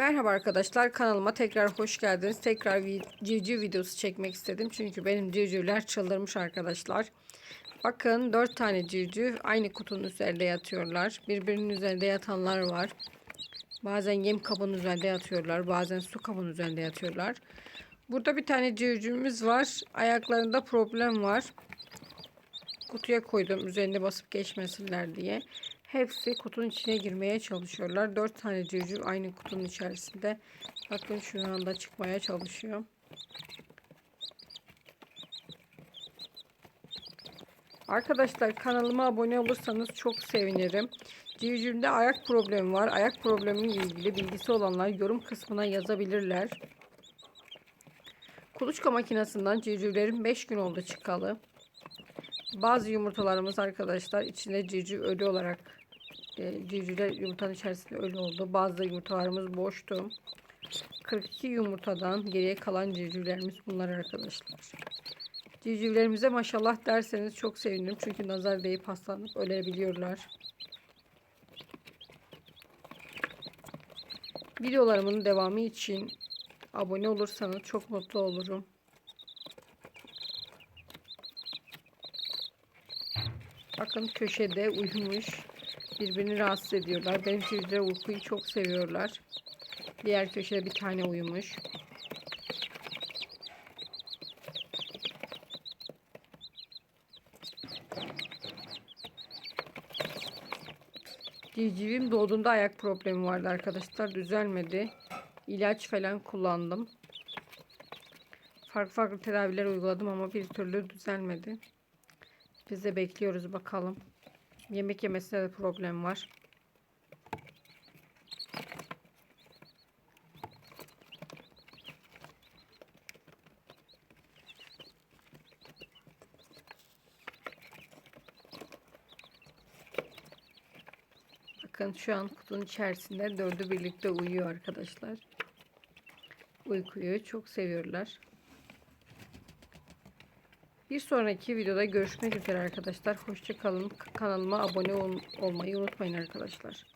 Merhaba arkadaşlar kanalıma tekrar hoş geldiniz. Tekrar civciv videosu çekmek istedim. Çünkü benim civcivler çıldırmış arkadaşlar. Bakın 4 tane civciv aynı kutunun üzerinde yatıyorlar. Birbirinin üzerinde yatanlar var. Bazen yem kabının üzerinde yatıyorlar. Bazen su kabının üzerinde yatıyorlar. Burada bir tane civcivimiz var. Ayaklarında problem var. Kutuya koydum üzerine basıp geçmesinler diye. Hepsi kutunun içine girmeye çalışıyorlar. Dört tane civciv aynı kutunun içerisinde. Bakın şu anda çıkmaya çalışıyor. Arkadaşlar kanalıma abone olursanız çok sevinirim. Civcivde ayak problemi var. Ayak problemiyle ilgili bilgisi olanlar yorum kısmına yazabilirler. Kuluçka makinesinden civcivlerin 5 gün oldu çıkalı. Bazı yumurtalarımız arkadaşlar içinde civciv ölü olarak e, civcivler yumurtanın içerisinde ölü oldu. Bazı yumurtalarımız boştu. 42 yumurtadan geriye kalan civcivlerimiz bunlar arkadaşlar. Civcivlerimize maşallah derseniz çok sevinirim. Çünkü nazar değip hastalanıp ölebiliyorlar. Videolarımın devamı için abone olursanız çok mutlu olurum. Bakın köşede uyumuş. Birbirini rahatsız ediyorlar. Benim civcivler uykuyu çok seviyorlar. Diğer köşede bir tane uyumuş. Civcivim doğduğunda ayak problemi vardı arkadaşlar. Düzelmedi. İlaç falan kullandım. Farklı farklı tedaviler uyguladım ama bir türlü düzelmedi. Biz de bekliyoruz bakalım. Yemek yemesine de problem var. Bakın şu an kutunun içerisinde dördü birlikte uyuyor arkadaşlar. Uykuyu çok seviyorlar. Bir sonraki videoda görüşmek üzere arkadaşlar. Hoşçakalın. Kanalıma abone ol olmayı unutmayın arkadaşlar.